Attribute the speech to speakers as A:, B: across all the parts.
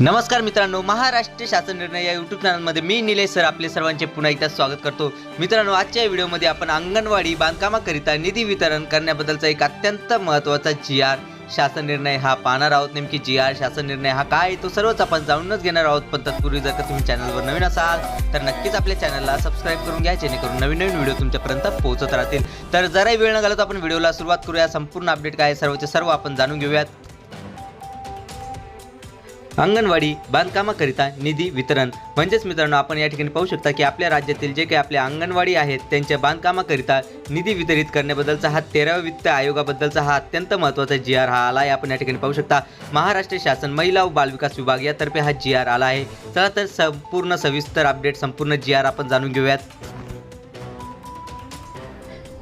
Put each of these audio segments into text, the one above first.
A: नमस्कार मित्रांनो महाराष्ट्र शासन निर्णय या यूट्यूब चॅनलमध्ये मी निलेश सर आपले सर्वांचे पुन्हा एकदा स्वागत करतो. मित्रांनो आजच्या व्हिडिओमध्ये आपण अंगणवाडी बांधकामाकरिता निधी वितरण करण्याबद्दलचा एक अत्यंत महत्त्वाचा जी आर शासन निर्णय हा पाहणार आहोत. नेमकी जी आर शासन निर्णय हा काय? आहे तो सर्वच आपण जाणूनच घेणार आहोत. पण तत्पूर्वी जर का तुम्ही चॅनलवर नवीन असाल तर नक्कीच आपल्या चॅनलला सबस्क्राईब करून घ्या जेणेकरून नवीन नवीन व्हिडिओ तुमच्यापर्यंत पोहोचत राहतील. तर जराही वेळ न घालत आपण व्हिडिओला सुरुवात करूया. संपूर्ण अपडेट काय आहे सर्वचे सर्व आपण जाणून घेऊयात. अंगणवाडी बांधकामाकरिता निधी वितरण. म्हणजेच मित्रांनो आपण या ठिकाणी पाहू शकता की आपल्या राज्यातील जे काही आपल्या अंगणवाडी आहेत त्यांच्या बांधकामाकरिता निधी वितरित करण्याबद्दलचा हा तेराव्या वित्त आयोगाबद्दलचा हा अत्यंत महत्त्वाचा जी आर हा आला आहे आपण या ठिकाणी पाहू शकता महाराष्ट्र शासन महिला व बालविकास विभाग यातर्फे हा जी आर आला आहे. चला तर संपूर्ण सविस्तर अपडेट संपूर्ण जी आर आपण जाणून घेऊयात.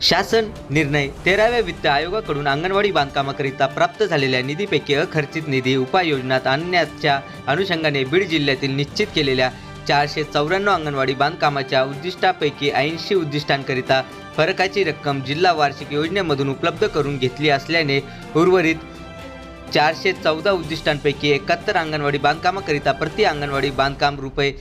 A: शासन निर्णय तेराव्या वित्त आयोगाकडून अंगणवाडी बांधकामाकरिता प्राप्त झालेल्या निधीपैकी अखर्चित निधी उपाययोजनात आणण्याच्या अनुषंगाने बीड जिल्ह्यातील निश्चित केलेल्या चारशे चौऱ्याण्णव अंगणवाडी बांधकामाच्या उद्दिष्टापैकी ऐंशी उद्दिष्टांकरिता फरकाची रक्कम जिल्हा वार्षिक योजनेमधून उपलब्ध करून घेतली असल्याने उर्वरित चारशे चौदा उद्दिष्टांपैकी एकाहत्तर अंगणवाडी बांधकामाकरिता प्रति अंगणवाडी बांधकाम रुपये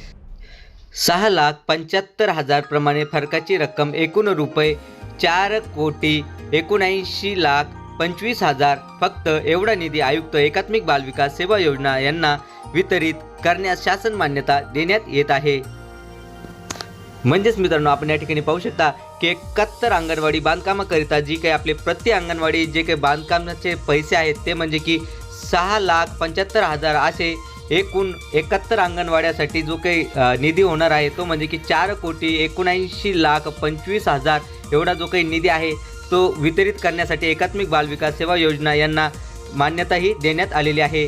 A: सहा लाख पंच्याहत्तर हजारप्रमाणे फरकाची रक्कम एकूण रुपये चार कोटी एकोणऐंशी लाख पंचवीस हजार फक्त एवढा निधी आयुक्त एकात्मिक बालविकास सेवा योजना यांना वितरित करण्यास शासन मान्यता देण्यात येत आहे. म्हणजेच मित्रांनो आपण या ठिकाणी पाहू शकता की एकाहत्तर अंगणवाडी बांधकामाकरिता जी काही आपले प्रति अंगणवाडी जे काही बांधकामाचे पैसे आहेत ते म्हणजे की सहा लाख पंच्याहत्तर हजार असे एकूण एकाहत्तर अंगणवाड्यासाठी जो काही निधी होणार आहे तो म्हणजे की चार कोटी एकोणऐंशी लाख पंचवीस हजार एवढा जो काही निधी आहे तो वितरित करण्यासाठी एकात्मिक बालविकास सेवा योजना यांना मान्यताही देण्यात आलेली आहे.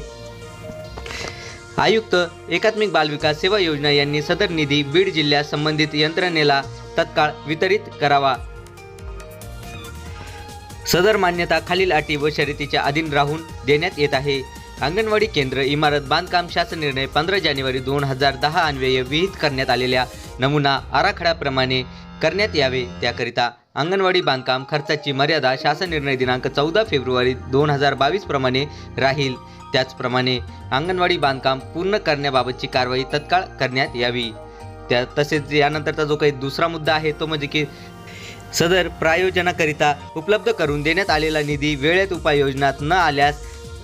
A: आयुक्त एकात्मिक बालविकास सेवा योजना यांनी सदर निधी बीड जिल्ह्यात संबंधित यंत्रणेला तत्काळ वितरित करावा. सदर मान्यता खालील अटी व शर्यतीच्या अधीन राहून देण्यात येत आहे. अंगणवाडी केंद्र इमारत बांधकाम शासन निर्णय पंधरा जानेवारी दोन हजार दहा अन्वये विहित करण्यात आलेल्या नमुना आराखड्याप्रमाणे करण्यात यावे त्याकरिता अंगणवाडी बांधकाम खर्चाची मर्यादा शासन निर्णय दिनांक चौदा फेब्रुवारी दोन हजार बावीसप्रमाणे राहील. त्याचप्रमाणे अंगणवाडी बांधकाम पूर्ण करण्याबाबतची कारवाई तत्काळ करण्यात यावी. त्या तसेच यानंतरचा जो काही दुसरा मुद्दा आहे तो म्हणजे की सदर प्रायोजनाकरिता उपलब्ध करून देण्यात आलेला निधी वेळेत उपाययोजनात न आल्यास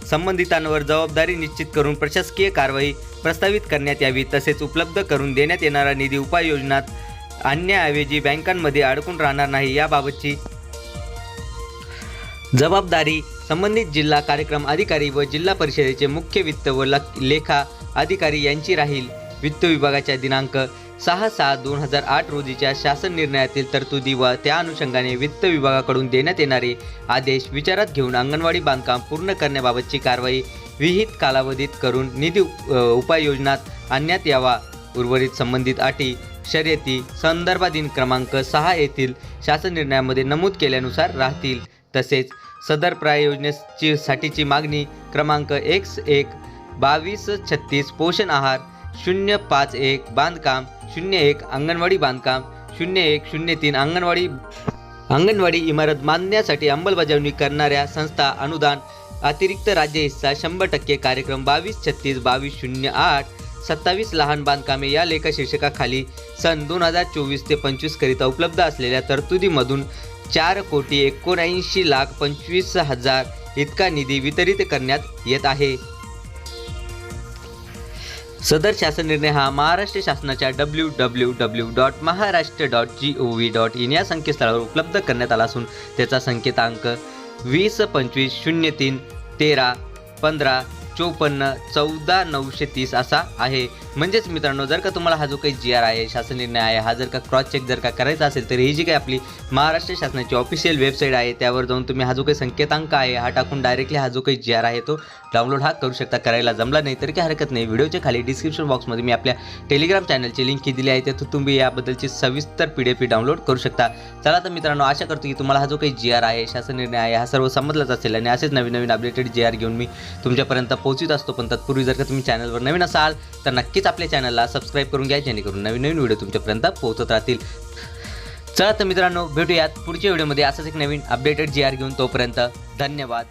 A: संबंधितांवर जबाबदारी निश्चित करून प्रशासकीय कारवाई प्रस्तावित करण्यात यावी तसेच उपलब्ध करून देण्यात येणारा निधी उपाययोजनात आणण्याऐवजी बँकांमध्ये अडकून राहणार नाही याबाबतची जबाबदारी संबंधित जिल्हा कार्यक्रम अधिकारी व जिल्हा परिषदेचे मुख्य वित्त व लेखा अधिकारी यांची राहील. वित्त विभागाच्या दिनांक सहा सहा दोन हजार आठ रोजीच्या शासन निर्णयातील तरतुदी व त्या अनुषंगाने वित्त विभागाकडून देण्यात येणारे आदेश विचारात घेऊन अंगणवाडी बांधकाम पूर्ण करण्याबाबतची कारवाई विहित कालावधीत करून निधी उपाययोजनात आणण्यात यावा. उर्वरित संबंधित अटी शर्यती संदर्भाधीन क्रमांक सहा येथील शासन निर्णयामध्ये नमूद केल्यानुसार राहतील. तसेच सदर प्रायोजनेची साठीची मागणी क्रमांक एक्स एक बावीस छत्तीस पोषण आहार शून्य पाच एक बांधकाम शून्य एक अंगणवाडी बांधकाम शून्य एक शून्य तीन अंगणवाडी अंगणवाडी इमारत बांधण्यासाठी अंमलबजावणी करणाऱ्या संस्था अनुदान अतिरिक्त राज्य हिस्सा शंभर टक्के कार्यक्रम बावीस छत्तीस बावीस शून्य आठ सत्तावीस लहान बांधकामे या लेखशीर्षकाखाली सन दोन हजार चोवीस ते पंचवीस करिता उपलब्ध असलेल्या तरतुदीमधून चार कोटी एकोणऐंशी लाख पंचवीस हजार इतका निधी वितरित करण्यात येत आहे. सदर शासन निर्णय हा महाराष्ट्र शासनाच्या W W W dot Maharashtra dot G O V dot in या संकेतस्थळावर उपलब्ध करण्यात आला असून त्याचा संकेतांक वीस पंचवीस शून्य तीन तेरा पंधरा चोपन्न चौदा नऊशे तीस असा आहे. म्हणजेच मित्रांनो जर का तुम्हाला हा जो काही जी आर आहे शासन निर्णय आहे हा जर का क्रॉस चेक जर का करायचा असेल तर ही जी काही आपली महाराष्ट्र शासनाची ऑफिशियल वेबसाईट आहे त्यावर जाऊन तुम्ही हा जो काही संकेतांक आहे हा टाकून डायरेक्टली हा जो काही जी आर आहे तो डाउनलोड हा करू शकता. करायला जमला नाही तर काही हरकत नाही. व्हिडिओच्या खाली डिस्क्रिप्शन बॉक्समध्ये मी आपल्या टेलिग्राम चॅनलची लिंक दिली आहे. तिथून तुम्ही याबद्दलची सविस्तर पी डी एफ डाउनलोड करू शकता. चला तर मित्रांनो आशा करतो की तुम्हाला हा जो काही जी आर आहे शासन निर्णय आहे हा सर्व समजलाच असेल. आणि असेच नवीन नवीन अपडेटेड जी आर घेऊन मी तुमच्यापर्यंत पोहोचत असतो पण तत्पूर्वी जर का तुम्ही चॅनलवर नवीन असाल तर नक्कीच आपल्या चॅनलला सबस्क्राईब करून घ्या जेणेकरून नवीन नवीन व्हिडिओ तुमच्यापर्यंत पोहोचत राहतील. चला तर मित्रांनो भेटूयात पुढच्या व्हिडिओमध्ये असंच एक नवीन अपडेटेड जी आर घेऊन तोपर्यंत धन्यवाद.